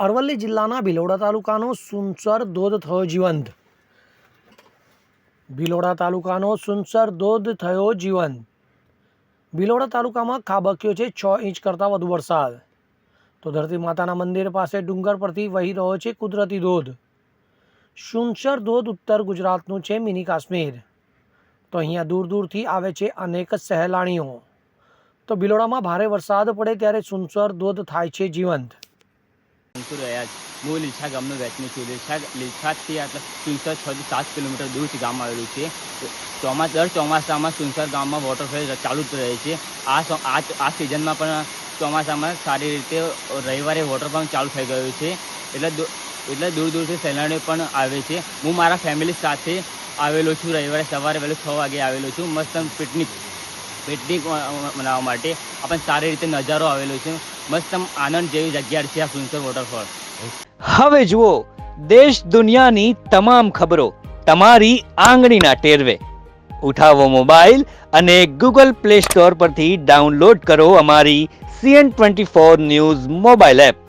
અરવલ્લી જિલ્લાના ભિલોડા તાલુકાનો સુનસર ધોધ થયો જીવંત. ભિલોડા તાલુકાનો સુનસર ધોધ થયો જીવંત. ભિલોડા તાલુકામાં ખાબક્યો છે છ ઇંચ કરતાં વધુ વરસાદ. તો ધરતી માતાના મંદિર પાસે ડુંગર પરથી વહી રહ્યો છે કુદરતી ધોધ. સુનસર ધોધ ઉત્તર ગુજરાતનું છે મિની કાશ્મીર. તો અહીંયા દૂર દૂરથી આવે છે અનેક સહેલાણીઓ. તો ભિલોડામાં ભારે વરસાદ પડે ત્યારે સુનસર ધોધ થાય છે જીવંત. અંકુર રહ્યા છે. હું લીછા ગામનો વેચની છું. લીછા લીછાથી આટલા સુનસર છ થી સાત કિલોમીટર દૂરથી ગામ આવેલું છે. ચોમાસ દર ચોમાસામાં સુનસર ગામમાં વોટરફોલ ચાલુ જ રહે છે. આ આ સિઝનમાં પણ ચોમાસામાં સારી રીતે રવિવારે વોટરફોલ ચાલુ થઈ ગયું છે. એટલે એટલે દૂર દૂરથી સહેલાણીઓ પણ આવે છે. હું મારા ફેમિલી સાથે આવેલો છું. રવિવારે સવારે વહેલું છ વાગે આવેલો છું. મસ્ત પિકનિક પિકનિક મનાવવા માટે. આપણને સારી રીતે નજારો આવેલો છે. મસ્ત આનંદ જેવી જગ્યા છે આ સુનસર વોટરફોલ હવે જુઓ, દેશ દુનિયાની તમામ ખબરો તમારી આંગળીના ટેરવે. ઉઠાવો મોબાઈલ અને ગૂગલ પ્લે સ્ટોર પરથી ડાઉનલોડ કરો અમારી CN twenty four news mobile app.